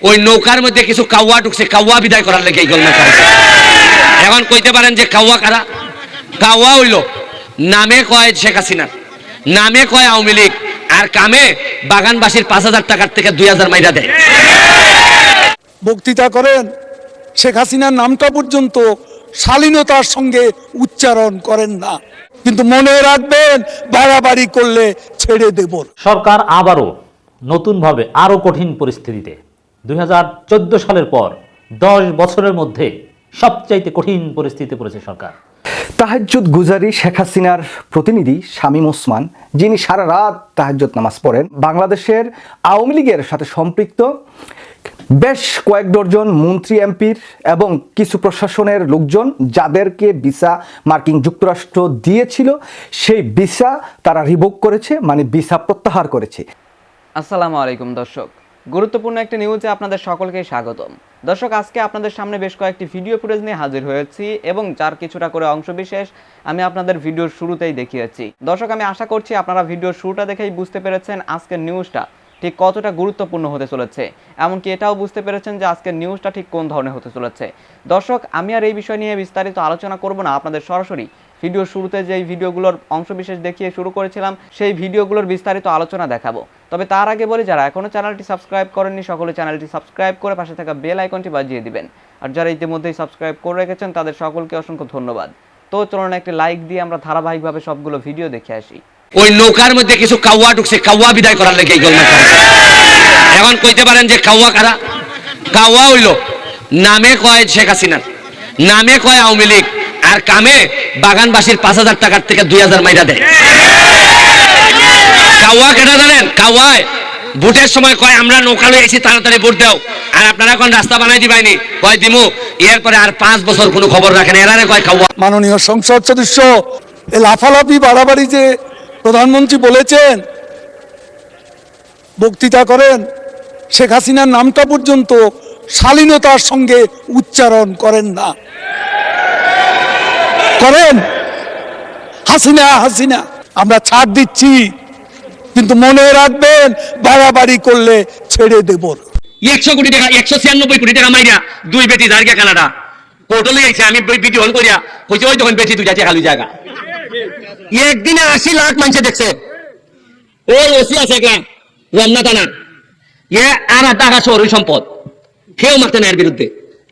ওই নৌকার মধ্যে কিছু কাউয়া ঢুকছে কাউয়া বিদায় করার লেগে এই খাইছে এখন কইতে পারেন যে কাউয়া কারা? কাউয়া হইল নামে কয় শেখ হাসিনা নামে কয় আওয়ামী লীগ আর কামে বাগানবাসীর পাঁচ হাজার টাকার থেকে দুই হাজার মাইরা দেয়। বক্তৃতা করেন শেখ হাসিনার নামটা পর্যন্ত শালীনতার সঙ্গে উচ্চারণ করেন না। কিন্তু মনে রাখবেন বাড়াবাড়ি করলে ছেড়ে দেব সরকার আবারও নতুনভাবে আরও কঠিন পরিস্থিতিতে দুই সালের পর দশ বছরের মধ্যে সবচাইতে কঠিন পরিস্থিতিতে পড়েছে সরকার। তাহাজ্জুদ গুজারি শেখ হাসিনার প্রতিনিধি শামীম ওসমান যিনি সারা রাত তাহাজ্জুদ নামাজ পড়েন বাংলাদেশের আওয়ামী লীগের সাথে সম্পৃক্ত বেশ কয়েক ডজন মন্ত্রী এমপির এবং কিছু প্রশাসনের লোকজন যাদেরকে ভিসা মার্কিন যুক্তরাষ্ট্র দিয়েছিল সেই ভিসা তারা রিভোক করেছে মানে ভিসা প্রত্যাহার করেছে। আসসালামু আলাইকুম দর্শক। গুরুত্বপূর্ণ একটি নিউজে আপনাদের সকলকে স্বাগতম। দর্শক, আজকে আপনাদের সামনে বেশ কয়েকটি ভিডিও ফুটেজ নিয়ে হাজির হয়েছি এবং যার কিছুটা করে অংশবিশেষ আমি আপনাদের ভিডিওর শুরুতেই দেখিয়েছি। দর্শক, আমি আশা করছি আপনারা ভিডিওর শুরুটা দেখেই বুঝতে পেরেছেন আজকের নিউজটা ঠিক কতটা গুরুত্বপূর্ণ হতে চলেছে। এমনকি এটাও বুঝতে পেরেছেন যে আজকের নিউজটা ঠিক কোন ধরনের হতে চলেছে। দর্শক, আমি আর এই বিষয় নিয়ে বিস্তারিত আলোচনা করব না, আপনাদের সরাসরি ভিডিওর শুরুতে যেই ভিডিওগুলোর অংশবিশেষ দেখিয়ে শুরু করেছিলাম, সেই ভিডিওগুলোর বিস্তারিত আলোচনা দেখাবো। তবে তার আগে বলি, যারা এখনও চ্যানেলটি সাবস্ক্রাইব করেননি, সকলে চ্যানেলটি সাবস্ক্রাইব করে পাশে থাকা বেল আইকনটি বাজিয়ে দিবেন। আর যারা ইতিমধ্যেই সাবস্ক্রাইব করে রেখেছেন, তাদের সকলকে অসংখ্য ধন্যবাদ। তো চলুন একটি লাইক দিয়ে আমরা ধারাবাহিকভাবে সবগুলো ভিডিও দেখে আসি। ওই নৌকার মধ্যে কিছু কাউয়া ঢুকছে, কাউয়া বিদায় করার লেগে এই এখন কইতে পারেন যে কাউয়া কারা? কাউয়া হইল, নামে কয় শেখ হাসিনা নামে কয় আওয়ামী লীগ আর কামে বাগানবাসীর পাঁচ হাজার টাকার থেকে দুই হাজার মাইরা দেয়। কাওয়া কেটা জানেন? কাউয়ায় ভোটের সময় কয়, আমরা নৌকা লয়ে এসেছি তাড়াতাড়ি ভোট দাও। আর আপনারা এখন রাস্তা বানাই দিবাইনি? কয়, দিমু। এরপরে আর পাঁচ বছর কোনো খবর রাখেন এরারে কয় কাউয়া মাননীয় সংসদ সদস্য এ লাফালাফি, বাড়াবাড়ি যে প্রধানমন্ত্রী বলেছেন, বক্তৃতা করেন, শেখ হাসিনার নামটা পর্যন্ত শালীনতার সঙ্গে উচ্চারণ করেন না। করেন? হাসিনা হাসিনা, আমরা ছাড় দিচ্ছি, কিন্তু মনে রাখবেন, বাড়াবাড়ি করলে ছেড়ে দেব একশো কোটি টাকা, একশো ছিয়ানব্বই কোটি টাকা মাইরা দুই বেটি জায়গা কানাডা। কোর্টলে আইছে, আমি ভিডিও অন করিয়া, কইছে ওই তখন বেটি দুইটা খালি জায়গা। একদিনে আশি লাখ মানুষে দেখছে। ওই ওসি আছে একটা রমনা টানা এ আর টাকা শহরের সম্পদ। কেউ মারতে না এর বিরুদ্ধে।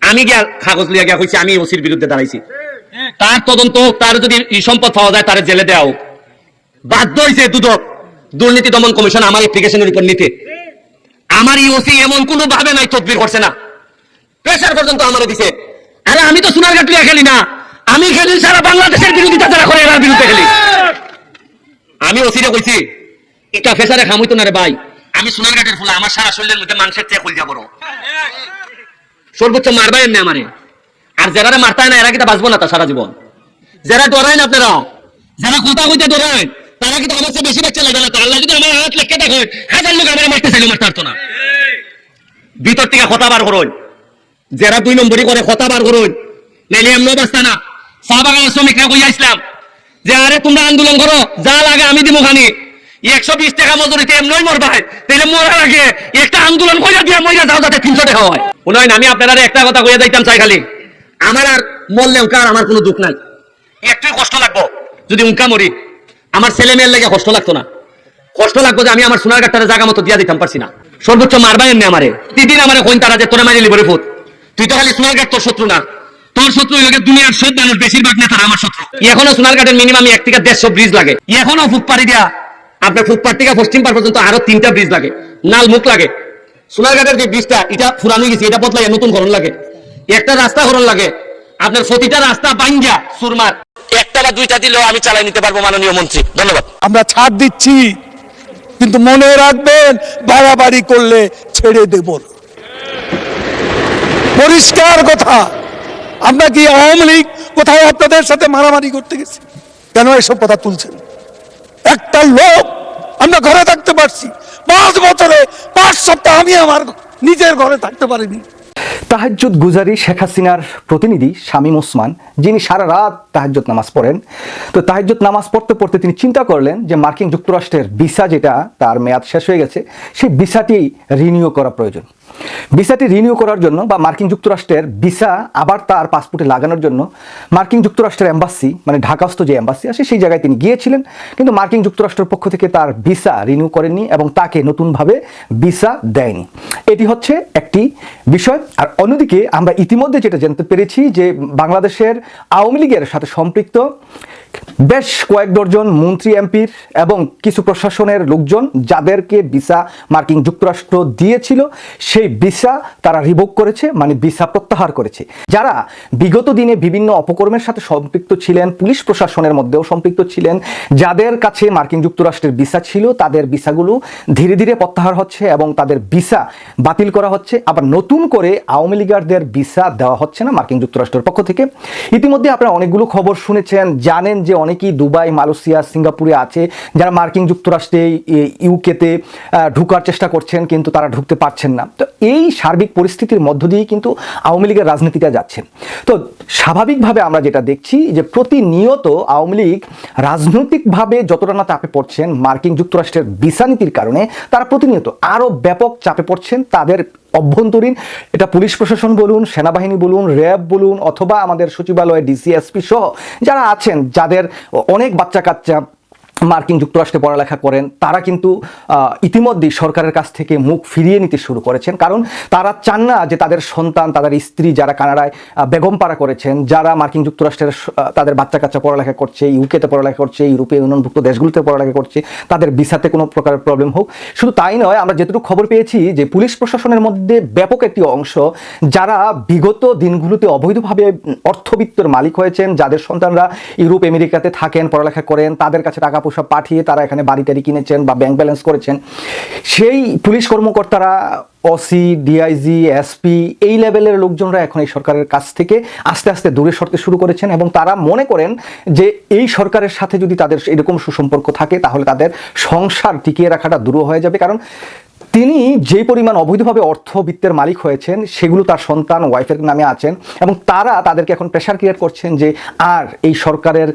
আমি গিয়া কাগজ লিয়া গিয়া কইছি, আমি ওসির বিরুদ্ধে দাঁড়াইছি। তার তদন্ত হোক, তার যদি সম্পদ পাওয়া যায়, তার জেলে দেওয়া হোক। বাধ্য হয়েছে দুদক। দুর্নীতি দমন কমিশন আমার অ্যাপ্লিকেশনের উপর নিতে। আমার ইওসি এমন কোনো ভাবে নাই, তদবির করছে না। প্রেসার পর্যন্ত আমার দিছে। আরে আমি তো সোনার ঘাট খেলি না। আমি খেলি সারা বাংলাদেশের বিরোধিতা যারা করে, এরার বিরুদ্ধে খেলি। আমি ওসিরে কইছি, এটা ফেসারে খামইতো না রে ভাই। আমি সোনার ঘাটের ফুলা, আমার সারা শরীরের মধ্যে মাংসের চেয়ে খুল যাব সর্বোচ্চ মারবাই এমনি আমারে। আর যারা মারতায় না, এরা কিটা বাঁচবো না তা সারা জীবন। যারা ডরায় না আপনারা, যারা কথা কইতে ডরায়, তারা কিন্তু আমার বেশি বাচ্চা লাগে না। তারা যদি আমার হাত লেখকে দেখো, হাজার লোক আমার মারতে চাইলে, মারতে পারতো না। ভিতর থেকে কথা বার করুন। যারা দুই নম্বরই করে, কথা বার করুন। নাইলে এমন অবস্থা না। চা বাগানের শ্রমিকরা কইয়া ইসলাম যে, আরে, তোমরা আন্দোলন করো, যা লাগে আমি দিব খানি। একশো বিশ টাকা মজুরিতে এমনই মরবাই তাহলে মরার আগে একটা আন্দোলন কইয়া দিয়া মইরা যাও, যাতে তিনশো টাকা হয়। উনয়ন আমি আপনারা একটা কথা কইয়া যাইতাম চাই খালি আমার আর মরলে উনকা আর আমার কোনো দুঃখ নাই। একটু কষ্ট লাগবো, যদি উনকা মরি। আমার ছেলে মেয়ের লেগে কষ্ট লাগতো না। কষ্ট লাগবো যে আমি আমার সোনার গাছটারে জায়গা মতো দিয়া দিতাম, পারছি না। সর্বোচ্চ মারবাই এমনি আমারে। দিদিন আমারে কইন তারা যে তোরা মারি লিবরে ফুট তুই তো খালি সোনার গাছ তোর শত্রু না। তোর শত্রু হইলে দুনিয়ার সব মানুষ, বেশিরভাগ নেতারা আমার শত্রু। এখনও সোনার ঘাটের মিনিমাম এক থেকে দেড়শো ব্রিজ লাগে। এখনও ফুটপাড়ি দিয়া আপনার ফুটপাড় থেকে পশ্চিম পার পর্যন্ত আরও তিনটা ব্রিজ লাগে। নাল মুখ লাগে। সোনার ঘাটের যে ব্রিজটা এটা ফুরানো গেছে, এটা বদলাই নতুন করণ লাগে। একটা রাস্তা করণ লাগে। আপনার প্রতিটা রাস্তা বাইঙ্গা সুরমার। একটা বা দুইটা দিলেও আমি চালাই নিতে পারব মাননীয় মন্ত্রী। ধন্যবাদ। আমরা ছাড় দিচ্ছি কিন্তু মনে রাখবেন বাড়াবাড়ি করলে ছেড়ে দেব পরিষ্কার কথা আমরা কি আওয়ামী লীগ কোথায় আপনাদের সাথে মারামারি করতে গেছি? কেন এসব কথা তুলছেন? একটা লোক আমরা ঘরে থাকতে পারছি। পাঁচ বছরে পাঁচ সপ্তাহ আমি আমার নিজের ঘরে থাকতে পারিনি। তাহাজ্জুদ গুজারি শেখ হাসিনার প্রতিনিধি শামীম ওসমান, যিনি সারা রাত তাহাজ্জুদ নামাজ পড়েন। তো তাহাজ্জুদ নামাজ পড়তে পড়তে তিনি চিন্তা করলেন যে মার্কিন যুক্তরাষ্ট্রের ভিসা যেটা, তার মেয়াদ শেষ হয়ে গেছে, সেই ভিসাটি রিনিউ করা প্রয়োজন। ভিসাটি রিনিউ করার জন্য বা মার্কিন যুক্তরাষ্ট্রের ভিসা আবার তার পাসপোর্টে লাগানোর জন্য মার্কিন যুক্তরাষ্ট্রের এম্বাসি মানে ঢাকাস্থ যে এম্বাসি আছে, সেই জায়গায় তিনি গিয়েছিলেন। কিন্তু মার্কিন যুক্তরাষ্ট্রের পক্ষ থেকে তার ভিসা রিনিউ করেননি এবং তাকে নতুনভাবে ভিসা দেয়নি। এটি হচ্ছে একটি বিষয়। আর অন্যদিকে আমরা ইতিমধ্যে যেটা জানতে পেরেছি যে বাংলাদেশের আওয়ামী লীগের সাথে সম্পৃক্ত বেশ কয়েক ডজন মন্ত্রী, এমপির এবং কিছু প্রশাসনের লোকজন যাদেরকে ভিসা মার্কিন যুক্তরাষ্ট্র দিয়েছিল, সেই ভিসা তারা রিভোক করেছে মানে ভিসা প্রত্যাহার করেছে। যারা বিগত দিনে বিভিন্ন অপকর্মের সাথে সম্পৃক্ত ছিলেন, পুলিশ প্রশাসনের মধ্যেও সম্পৃক্ত ছিলেন, যাদের কাছে মার্কিন যুক্তরাষ্ট্রের ভিসা ছিল, তাদের ভিসাগুলো ধীরে ধীরে প্রত্যাহার হচ্ছে এবং তাদের ভিসা বাতিল করা হচ্ছে। আবার নতুন করে আওয়ামী লীগারদের ভিসা দেওয়া হচ্ছে না মার্কিন যুক্তরাষ্ট্রের পক্ষ থেকে। ইতিমধ্যে আপনারা অনেকগুলো খবর শুনেছেন, জানেন যে অনেকেই দুবাই, মালয়েশিয়া, সিঙ্গাপুরে আছে, যারা মার্কিন যুক্তরাষ্ট্রে ইউকেতে ঢুকার চেষ্টা করছেন কিন্তু তারা ঢুকতে পারছেন না। তো এই সার্বিক পরিস্থিতির মধ্য দিয়ে কিন্তু আওয়ামী লীগের রাজনীতিটা যাচ্ছে। তো স্বাভাবিকভাবে আমরা যেটা দেখছি যে প্রতিনিয়ত আওয়ামী লীগ রাজনৈতিকভাবে যতটা না চাপে পড়ছেন মার্কিন যুক্তরাষ্ট্রের ভিসা নীতির কারণে, তারা প্রতিনিয়ত আরও ব্যাপক চাপে পড়ছেন, তাদের অভ্যন্তরীণ, এটা পুলিশ প্রশাসন বলুন, সেনাবাহিনী বলুন, র্যাব বলুন, অথবা আমাদের সচিবালয়, ডিসিএসপি সহ যারা আছেন, যাদের অনেক বাচ্চা কাচ্চা মার্কিন যুক্তরাষ্ট্রে পড়ালেখা করেন, তারা কিন্তু ইতিমধ্যেই সরকারের কাছ থেকে মুখ ফিরিয়ে নিতে শুরু করেছেন। কারণ তারা চান না যে তাদের সন্তান, তাদের স্ত্রী যারা কানাডায় বেগমপাড়া করেছেন, যারা মার্কিন যুক্তরাষ্ট্রের তাদের বাচ্চা কাচ্চা পড়ালেখা করছে, ইউকেতে পড়ালেখা করছে, ইউরোপীয় ইউনিয়নভুক্ত দেশগুলোতে পড়ালেখা করছে, তাদের ভিসাতে কোনো প্রকারের প্রবলেম হোক। শুধু তাই নয়, আমরা যেটুকু খবর পেয়েছি যে পুলিশ প্রশাসনের মধ্যে ব্যাপক একটি অংশ যারা বিগত দিনগুলোতে অবৈধভাবে অর্থবিত্তর মালিক হয়েছেন, যাদের সন্তানরা ইউরোপ, আমেরিকাতে থাকেন, পড়ালেখা করেন, তাদের কাছে টাকা পয়সা পাঠিয়ে তারা এখানে বাড়ি টাড়ি কিনেছেন বা ব্যাংক ব্যালেন্স করেছেন। সেই পুলিশ কর্মকর্তারা ওসি ডিআইজি এসপি এই লেভেলের লোকজনরা এখন এই সরকারের কাছ থেকে আস্তে আস্তে দূরে সরতে শুরু করেছেন এবং তারা মনে করেন যে এই সরকারের সাথে যদি তাদের এরকম সুসম্পর্ক থাকে, তাহলে তাদের সংসার টিকিয়ে রাখাটা দূর হয়ে যাবে। কারণ তিনি যে পরিমাণ অবৈধভাবে অর্থবিত্তের মালিক হয়েছেন, সেগুলো তার সন্তান ওয়াইফের নামে আছেন এবং তারা তাদেরকে এখন প্রেশার ক্রিয়েট করছেন যে আর এই সরকারের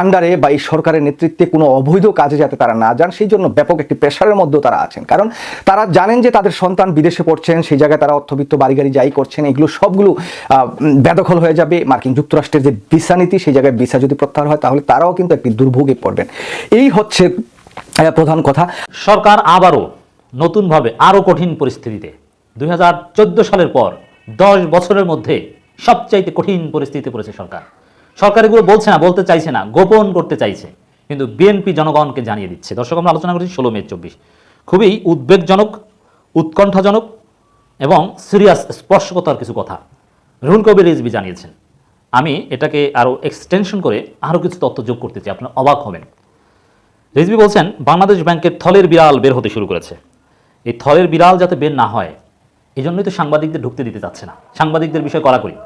আন্ডারে বা এই সরকারের নেতৃত্বে কোনো অবৈধ কাজে যাতে তারা না যান, সেই জন্য ব্যাপক একটি প্রেশারের মধ্যেও তারা আছেন। কারণ তারা জানেন যে তাদের সন্তান বিদেশে পড়ছেন, সেই জায়গায় তারা অর্থবিত্ত বাড়ি গাড়ি যাই করছেন, এগুলো সবগুলো বেদখল হয়ে যাবে। মার্কিন যুক্তরাষ্ট্রের যে ভিসা নীতি, সেই জায়গায় ভিসা যদি প্রত্যাহার হয়, তাহলে তারাও কিন্তু একটি দুর্ভোগে পড়বেন। এই হচ্ছে প্রধান কথা। সরকার আবারও নতুনভাবে আরও কঠিন পরিস্থিতিতে। দুই হাজার চোদ্দ সালের পর দশ বছরের মধ্যে সবচাইতে কঠিন পরিস্থিতিতে পড়েছে সরকার। সরকার এগুলো বলছে না, বলতে চাইছে না, গোপন করতে চাইছে। কিন্তু বিএনপি জনগণকে জানিয়ে দিচ্ছে। দর্শক, আমরা আলোচনা করেছি ষোলো মে চব্বিশ। খুবই উদ্বেগজনক, উৎকণ্ঠাজনক এবং সিরিয়াস স্পর্শকতার কিছু কথা। রুহুল কবির রিজবি জানিয়েছেন, আমি এটাকে আরও এক্সটেনশন করে আরও কিছু তথ্য যোগ করতে চাই। আপনারা অবাক হবেন। রিজবি বলছেন, বাংলাদেশ ব্যাংকের থলের বিড়াল বের হতে শুরু করেছে। এই থলের বিড়াল যাতে বের না হয় এই জন্যই তো সাংবাদিকদের ঢুকতে দিতে চাচ্ছে না। সাংবাদিকদের বিষয় কড়াকড়ি।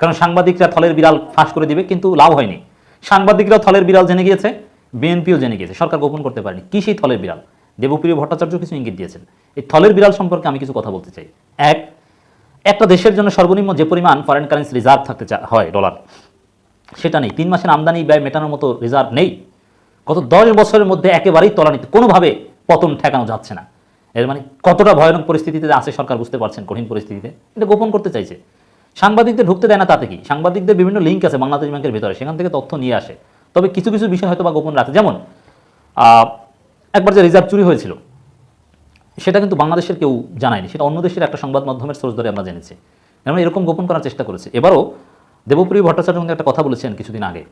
কারণ সাংবাদিকরা থলের বিড়াল ফাঁস করে দিবে, কিন্তু লাভ হয়নি। সাংবাদিকরা থলের বিড়াল জেনে গিয়েছে, বিএনপিও জেনে গিয়েছে, সরকার গোপন করতে পারেনি। কি সেই থলের বিড়াল? দেবপ্রিয় ভট্টাচার্য কিছু ইঙ্গিত দিয়েছেন। এই থলের বিড়াল সম্পর্কে আমি কিছু কথা বলতে চাই। এক, একটা দেশের জন্য সর্বনিম্ন যে পরিমাণ ফরেন কারেন্সি রিজার্ভ থাকতে হয় ডলার সেটা নেই। তিন মাসের আমদানি ব্যয় মেটানোর মতো রিজার্ভ নেই। গত দশ বছরের মধ্যে একেবারেই তলানিতে, কোনোভাবে পতন ঠেকানো যাচ্ছে না। এর মানে কতটা ভয়ানক পরিস্থিতিতে আছে সরকার বুঝতে পারছেন কঠিন পরিস্থিতিতে? এটা গোপন করতে চাইছে। সাংবাদিকদের ঢুকতে দেয় না তাতে কি? সাংবাদিকদের বিভিন্ন লিঙ্ক আছে বাংলাদেশ ব্যাংকের ভিতরে, সেখান থেকে তথ্য নিয়ে আসে। তবে কিছু কিছু বিষয় হয়তো বা গোপন রাখে। যেমন একবার যে রিজার্ভ চুরি হয়েছিল, সেটা কিন্তু বাংলাদেশের কেউ জানায়নি। সেটা অন্য দেশের একটা সংবাদ মাধ্যমের সোর্স ধরে আমরা জেনেছি। আমরা এরকম গোপন করার চেষ্টা করেছে। এবারও দেবপ্রিয় ভট্টাচার্য কিন্তু একটা কথা বলেছেন কিছুদিন আগে,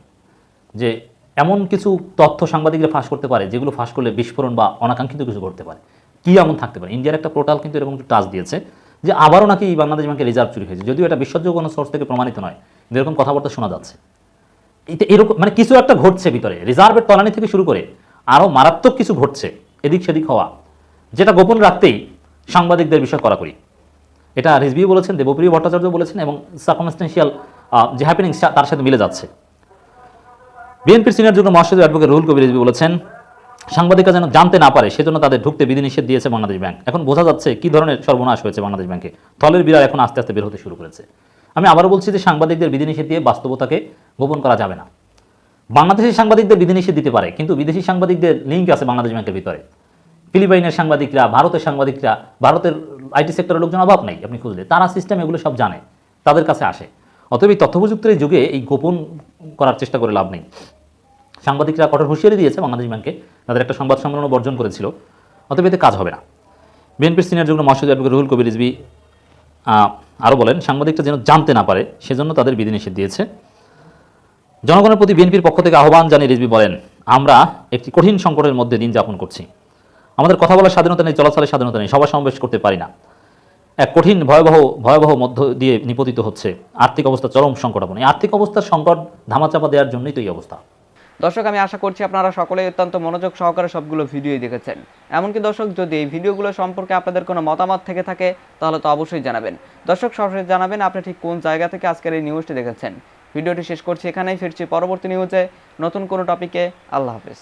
যে এমন কিছু তথ্য সাংবাদিকরা ফাঁস করতে পারে, যেগুলো ফাঁস করলে বিস্ফোরণ বা অনাকাঙ্ক্ষিত কিছু ঘটতে পারে। কি এমন থাকতে পারে? ইন্ডিয়ার একটা পোর্টাল কিন্তু এরকম টাচ দিয়েছে যে আবারও নাকি বাংলাদেশ ব্যাংকের রিজার্ভ চুরি হয়েছে। যদিও এটা বিশ্বাসযোগ্য কোনো সোর্স থেকে প্রমাণিত নয় এরকম কথাবার্তা শোনা যাচ্ছে। এরকম মানে কিছু একটা ঘটছে ভিতরে। রিজার্ভের তলানি থেকে শুরু করে আরও মারাত্মক কিছু ঘটছে, এদিক সেদিক হওয়া। যেটা গোপন রাখতেই সাংবাদিকদের বিষয় করাকরি এটা রিজভিও বলেছেন, দেবপ্রিয় ভট্টাচার্য বলেছেন এবং সার্কমস্টেন্সিয়াল যে হ্যাপেনিংস তার সাথে মিলে যাচ্ছে। বিএনপির সিনিয়র যুগ্ম মহাসচিব অ্যাডভোকেট রুহুল কবির রিজভি বলেছেন সাংবাদিকরা যেন জানতে না পারে, সেজন্য তাদের ঢুকতে বিধিনিষেধ দিয়েছে বাংলাদেশ ব্যাংক। এখন বোঝা যাচ্ছে কি ধরনের সর্বনাশ হয়েছে বাংলাদেশ ব্যাংকে। থলের বিড়াল এখন আস্তে আস্তে বের হতে শুরু করেছে। আমি আবারও বলছি যে সাংবাদিকদের বিধিনিষেধ দিয়ে বাস্তবতাকে গোপন করা যাবে না। বাংলাদেশের সাংবাদিকদের বিধিনিষেধ দিতে পারে, কিন্তু বিদেশি সাংবাদিকদের লিঙ্ক আছে বাংলাদেশ ব্যাংকের ভিতরে। ফিলিপাইনের সাংবাদিকরা, ভারতের সাংবাদিকরা, ভারতের আইটি সেক্টরের লোকজন অভাব নেই, আপনি খুঁজলে। তারা সিস্টেম এগুলো সব জানে, তাদের কাছে আসে। অতএব এই তথ্য প্রযুক্তির যুগে এই গোপন করার চেষ্টা করে লাভ নেই। সাংবাদিকরা কঠোর হুঁশিয়ারি দিয়েছে বাংলাদেশ ব্যাংকে। তাদের একটা সংবাদ সম্মেলন বর্জন করেছিল। অতএব এতে কাজ হবে না। বিএনপির সিনিয়র যুগ্ম মহাসচিব অ্যাডভোকেট রুহুল কবির রিজভি আরও বলেন, সাংবাদিকরা যেন জানতে না পারে, সেজন্য তাদের বিধিনিষেধ দিয়েছে। জনগণের প্রতি বিএনপির পক্ষ থেকে আহ্বান জানিয়ে রিজভি বলেন, আমরা একটি কঠিন সংকটের মধ্যে দিন যাপন করছি। আমাদের কথা বলার স্বাধীনতা নেই, চলাচলের স্বাধীনতা নেই, সভা সমাবেশ করতে পারি না। এক কঠিন ভয়াবহ ভয়াবহ মধ্য দিয়ে নিপতিত হচ্ছে। আর্থিক অবস্থা চরম সংকটাপন এই আর্থিক অবস্থার সংকট ধামাচাপা দেওয়ার জন্যই তো এই অবস্থা। দর্শক, আমি আশা করছি আপনারা সকলে অত্যন্ত মনোযোগ সহকারে সবগুলো ভিডিওই দেখেছেন। এমনকি দর্শক, যদি এই ভিডিওগুলো সম্পর্কে আপনাদের কোনো মতামত থেকে থাকে, তাহলে তো অবশ্যই জানাবেন। দর্শক, সরাসরি জানাবেন আপনি ঠিক কোন জায়গা থেকে আজকের এই নিউজটি দেখেছেন। ভিডিওটি শেষ করছি এখানেই, ফিরছি পরবর্তী নিউজে নতুন কোনো টপিকে আল্লাহ হাফেজ।